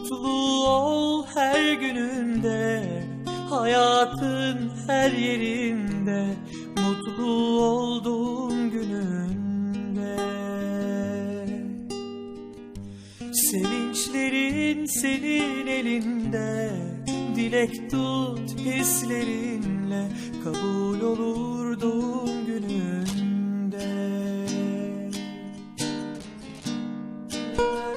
Mutlu ol her gününde Hayatın her yerinde Mutlu olduğun gününde Sevinçlerin senin elinde Dilek tut hislerinle Kabul olur doğum gününde Müzik